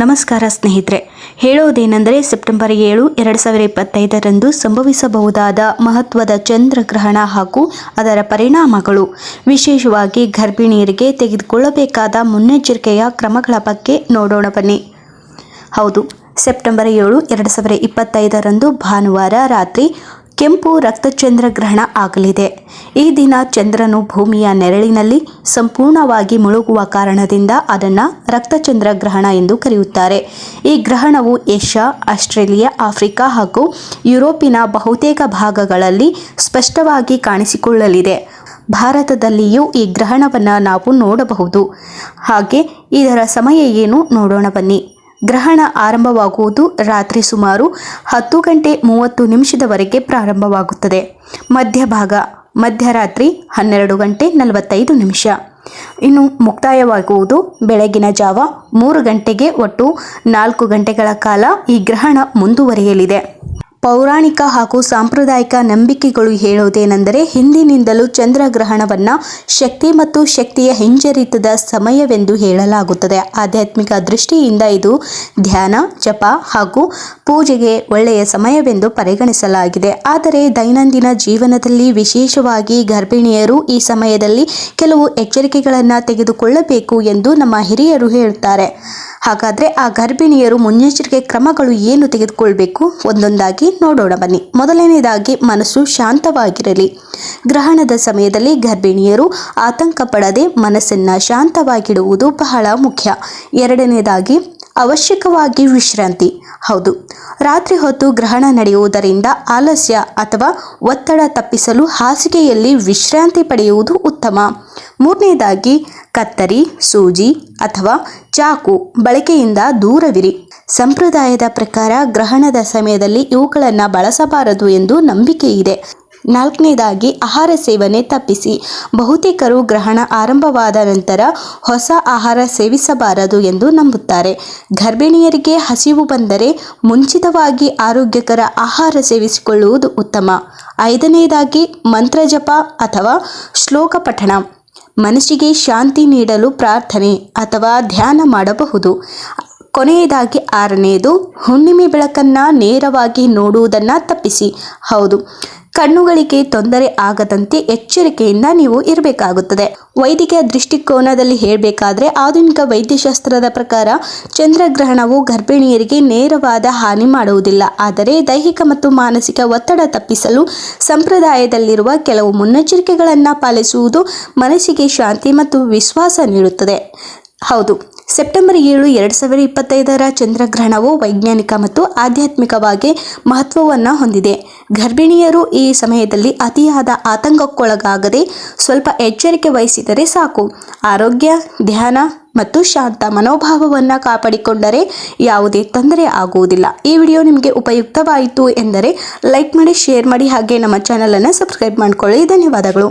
ನಮಸ್ಕಾರ ಸ್ನೇಹಿತರೆ. ಹೇಳೋದೇನೆಂದರೆ ಸೆಪ್ಟೆಂಬರ್ ಏಳು, ಎರಡು ಸಾವಿರ ಇಪ್ಪತ್ತೈದರಂದು ಸಂಭವಿಸಬಹುದಾದ ಮಹತ್ವದ ಚಂದ್ರಗ್ರಹಣ ಹಾಗೂ ಅದರ ಪರಿಣಾಮಗಳು. ವಿಶೇಷವಾಗಿ ಗರ್ಭಿಣಿಯರಿಗೆ ತೆಗೆದುಕೊಳ್ಳಬೇಕಾದ ಮುನ್ನೆಚ್ಚರಿಕೆಯ ಕ್ರಮಗಳ ಬಗ್ಗೆ ನೋಡೋಣ ಬನ್ನಿ. ಹೌದು, ಸೆಪ್ಟೆಂಬರ್ ಏಳು, ಎರಡು ಸಾವಿರ ಇಪ್ಪತ್ತೈದರಂದು ಭಾನುವಾರ ರಾತ್ರಿ ಕೆಂಪು ರಕ್ತಚಂದ್ರ ಗ್ರಹಣ ಆಗಲಿದೆ. ಈ ದಿನ ಚಂದ್ರನು ಭೂಮಿಯ ನೆರಳಿನಲ್ಲಿ ಸಂಪೂರ್ಣವಾಗಿ ಮುಳುಗುವ ಕಾರಣದಿಂದ ಅದನ್ನು ರಕ್ತಚಂದ್ರ ಗ್ರಹಣ ಎಂದು ಕರೆಯುತ್ತಾರೆ. ಈ ಗ್ರಹಣವು ಏಷ್ಯಾ, ಆಸ್ಟ್ರೇಲಿಯಾ, ಆಫ್ರಿಕಾ ಹಾಗೂ ಯುರೋಪಿನ ಬಹುತೇಕ ಭಾಗಗಳಲ್ಲಿ ಸ್ಪಷ್ಟವಾಗಿ ಕಾಣಿಸಿಕೊಳ್ಳಲಿದೆ. ಭಾರತದಲ್ಲಿಯೂ ಈ ಗ್ರಹಣವನ್ನು ನಾವು ನೋಡಬಹುದು. ಹಾಗೆ ಇದರ ಸಮಯ ಏನು ನೋಡೋಣ ಬನ್ನಿ. ಗ್ರಹಣ ಆರಂಭವಾಗುವುದು ರಾತ್ರಿ ಸುಮಾರು ಹತ್ತು ಗಂಟೆ ಮೂವತ್ತು ನಿಮಿಷದವರೆಗೆ ಪ್ರಾರಂಭವಾಗುತ್ತದೆ. ಮಧ್ಯಭಾಗ, ಮಧ್ಯರಾತ್ರಿ ಹನ್ನೆರಡು ಗಂಟೆ ನಲವತ್ತೈದು ನಿಮಿಷ. ಇನ್ನು ಮುಕ್ತಾಯವಾಗುವುದು ಬೆಳಗಿನ ಜಾವ ಮೂರು ಗಂಟೆಗೆ ಒಟ್ಟು ನಾಲ್ಕು ಗಂಟೆಗಳ ಕಾಲ ಈ ಗ್ರಹಣ ಮುಂದುವರಿಯಲಿದೆ. ಪೌರಾಣಿಕ ಹಾಗೂ ಸಾಂಪ್ರದಾಯಿಕ ನಂಬಿಕೆಗಳು ಹೇಳುವುದೇನೆಂದರೆ, ಹಿಂದಿನಿಂದಲೂ ಚಂದ್ರಗ್ರಹಣವನ್ನು ಶಕ್ತಿ ಮತ್ತು ಶಕ್ತಿಯ ಹಿಂಜರಿತದ ಸಮಯವೆಂದು ಹೇಳಲಾಗುತ್ತದೆ. ಆಧ್ಯಾತ್ಮಿಕ ದೃಷ್ಟಿಯಿಂದ ಇದು ಧ್ಯಾನ, ಜಪ ಹಾಗೂ ಪೂಜೆಗೆ ಒಳ್ಳೆಯ ಸಮಯವೆಂದು ಪರಿಗಣಿಸಲಾಗಿದೆ. ಆದರೆ ದೈನಂದಿನ ಜೀವನದಲ್ಲಿ ವಿಶೇಷವಾಗಿ ಗರ್ಭಿಣಿಯರು ಈ ಸಮಯದಲ್ಲಿ ಕೆಲವು ಎಚ್ಚರಿಕೆಗಳನ್ನು ತೆಗೆದುಕೊಳ್ಳಬೇಕು ಎಂದು ನಮ್ಮ ಹಿರಿಯರು ಹೇಳುತ್ತಾರೆ. ಹಾಗಾದರೆ ಆ ಗರ್ಭಿಣಿಯರು ಮುನ್ನೆಚ್ಚರಿಕೆ ಕ್ರಮಗಳು ಏನು ತೆಗೆದುಕೊಳ್ಬೇಕು? ಒಂದೊಂದಾಗಿ ನೋಡೋಣ, ಬನ್ನಿ. ಮೊದಲನೇದಾಗಿ ಮನಸ್ಸು ಶಾಂತವಾಗಿರಲಿ. ಗ್ರಹಣದ ಸಮಯದಲ್ಲಿ ಗರ್ಭಿಣಿಯರು ಆತಂಕ ಪಡದೆ ಮನಸ್ಸನ್ನು ಶಾಂತವಾಗಿಡುವುದು ಬಹಳ ಮುಖ್ಯ. ಎರಡನೇದಾಗಿ ಅವಶ್ಯಕವಾಗಿ ವಿಶ್ರಾಂತಿ. ಹೌದು. ರಾತ್ರಿ ಹೊತ್ತು ಗ್ರಹಣ ನಡೆಯುವುದರಿಂದ ಆಲಸ್ಯ ಅಥವಾ ಒತ್ತಡ ತಪ್ಪಿಸಲು ಹಾಸಿಗೆಯಲ್ಲಿ ವಿಶ್ರಾಂತಿ ಪಡೆಯುವುದು ಉತ್ತಮ. ಮೂರನೇದಾಗಿ ಕತ್ತರಿ, ಸೂಜಿ ಅಥವಾ ಚಾಕು ಬಳಕೆಯಿಂದ ದೂರವಿರಿ. ಸಂಪ್ರದಾಯದ ಪ್ರಕಾರ ಗ್ರಹಣದ ಸಮಯದಲ್ಲಿ ಇವುಗಳನ್ನು ಬಳಸಬಾರದು ಎಂದು ನಂಬಿಕೆ ಇದೆ. ನಾಲ್ಕನೇದಾಗಿ ಆಹಾರ ಸೇವನೆ ತಪ್ಪಿಸಿ. ಬಹುತೇಕರು ಗ್ರಹಣ ಆರಂಭವಾದ ನಂತರ ಹೊಸ ಆಹಾರ ಸೇವಿಸಬಾರದು ಎಂದು ನಂಬುತ್ತಾರೆ. ಗರ್ಭಿಣಿಯರಿಗೆ ಹಸಿವು ಬಂದರೆ ಮುಂಚಿತವಾಗಿ ಆರೋಗ್ಯಕರ ಆಹಾರ ಸೇವಿಸಿಕೊಳ್ಳುವುದು ಉತ್ತಮ. ಐದನೆಯದಾಗಿ ಮಂತ್ರಜಪ ಅಥವಾ ಶ್ಲೋಕ ಪಠಣ ಮನಸ್ಸಿಗೆ ಶಾಂತಿ ನೀಡಲು ಪ್ರಾರ್ಥನೆ ಅಥವಾ ಧ್ಯಾನ ಮಾಡಬಹುದು. ಕೊನೆಯದಾಗಿ ಆರನೆಯದು ಹುಣ್ಣಿಮೆ ಬೆಳಕನ್ನು ನೇರವಾಗಿ ನೋಡುವುದನ್ನು ತಪ್ಪಿಸಿ. ಹೌದು. ಕಣ್ಣುಗಳಿಗೆ ತೊಂದರೆ ಆಗದಂತೆ ಎಚ್ಚರಿಕೆಯಿಂದ ನೀವು ಇರಬೇಕಾಗುತ್ತದೆ. ವೈದ್ಯಕೀಯ ದೃಷ್ಟಿಕೋನದಲ್ಲಿ ಹೇಳಬೇಕಾದ್ರೆ ಆಧುನಿಕ ವೈದ್ಯಶಾಸ್ತ್ರದ ಪ್ರಕಾರ ಚಂದ್ರಗ್ರಹಣವು ಗರ್ಭಿಣಿಯರಿಗೆ ನೇರವಾದ ಹಾನಿ ಮಾಡುವುದಿಲ್ಲ. ಆದರೆ ದೈಹಿಕ ಮತ್ತು ಮಾನಸಿಕ ಒತ್ತಡ ತಪ್ಪಿಸಲು ಸಂಪ್ರದಾಯದಲ್ಲಿರುವ ಕೆಲವು ಮುನ್ನೆಚ್ಚರಿಕೆಗಳನ್ನು ಪಾಲಿಸುವುದು ಮನಸ್ಸಿಗೆ ಶಾಂತಿ ಮತ್ತು ವಿಶ್ವಾಸ ನೀಡುತ್ತದೆ. ಹೌದು. ಸೆಪ್ಟೆಂಬರ್ ಏಳು ಎರಡು ಸಾವಿರ ಇಪ್ಪತ್ತೈದರ ಚಂದ್ರಗ್ರಹಣವು ವೈಜ್ಞಾನಿಕ ಮತ್ತು ಆಧ್ಯಾತ್ಮಿಕವಾಗಿ ಮಹತ್ವವನ್ನು ಹೊಂದಿದೆ. ಗರ್ಭಿಣಿಯರು ಈ ಸಮಯದಲ್ಲಿ ಅತಿಯಾದ ಆತಂಕಕ್ಕೊಳಗಾಗದೆ ಸ್ವಲ್ಪ ಎಚ್ಚರಿಕೆ ವಹಿಸಿದರೆ ಸಾಕು. ಆರೋಗ್ಯ, ಧ್ಯಾನ ಮತ್ತು ಶಾಂತ ಮನೋಭಾವವನ್ನು ಕಾಪಾಡಿಕೊಂಡರೆ ಯಾವುದೇ ತೊಂದರೆ ಆಗುವುದಿಲ್ಲ. ಈ ವಿಡಿಯೋ ನಿಮಗೆ ಉಪಯುಕ್ತವಾಯಿತು ಎಂದರೆ ಲೈಕ್ ಮಾಡಿ, ಶೇರ್ ಮಾಡಿ ಹಾಗೆ ನಮ್ಮ ಚಾನಲನ್ನು ಸಬ್ಸ್ಕ್ರೈಬ್ ಮಾಡಿಕೊಳ್ಳಿ. ಧನ್ಯವಾದಗಳು.